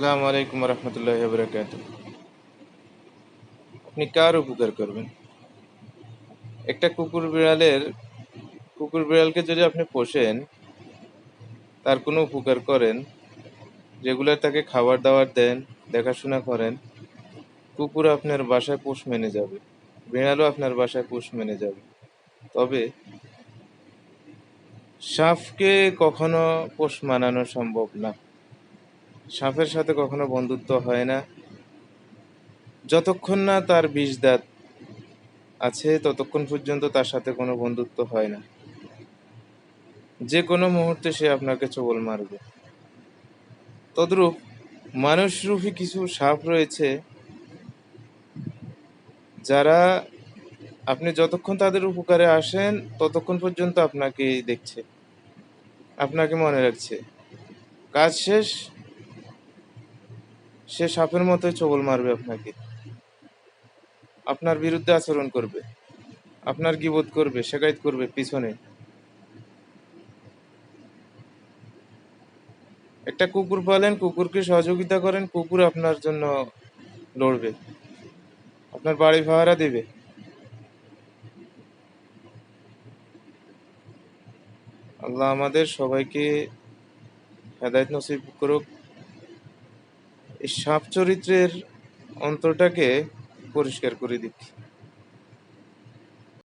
আসসালামু আলাইকুম রহমতুল্লাহ বরকাত আপনি কার উপকার করবেন? একটা কুকুর বিড়ালের, কুকুর বিড়ালকে যদি আপনি পোষেন, তার কোনো উপকার করেন রেগুলার তাকে খাবার দাবার দেন, দেখাশোনা করেন, কুকুর আপনার বাসায় পোষ মেনে যাবে, বিড়ালও আপনার বাসায় পোষ মেনে যাবে। তবে সাপকে কখনো পোষ মানানো সম্ভব না। সাপের সাথে কখনো বন্ধুত্ব হয় না। যতক্ষণ না তার বিষ দাঁত আছে, ততক্ষণ পর্যন্ত তার সাথে কোনো বন্ধুত্ব হয় না। যে কোনো মুহূর্তে সে আপনাকে চবল মারবে। তদ্রূপ মানুষরূপী কিছু সাপ রয়েছে, যারা আপনি যতক্ষণ তাদের উপকারে আসেন, ততক্ষণ পর্যন্ত আপনাকে দেখছে, আপনাকে মনে রাখছে। কাজ শেষ সে সাপের মতোই চবল মারবে আপনাকে। আপনার বিরুদ্ধে আচরণ করবে। আপনার গিবোধ করবে, শেখায়ত করবে পিছনে। একটা কুকুর পালেন, কুকুরকে সহযোগিতা করেন, কুকুর আপনার জন্য লড়বে। আপনার বাড়ি ভাড়া দেবে। আল্লাহ আমাদের সবাইকে হেদায়ত নসিব করুক। এই সাপ চরিত্রের অন্তরটাকে পরিষ্কার করে দিক।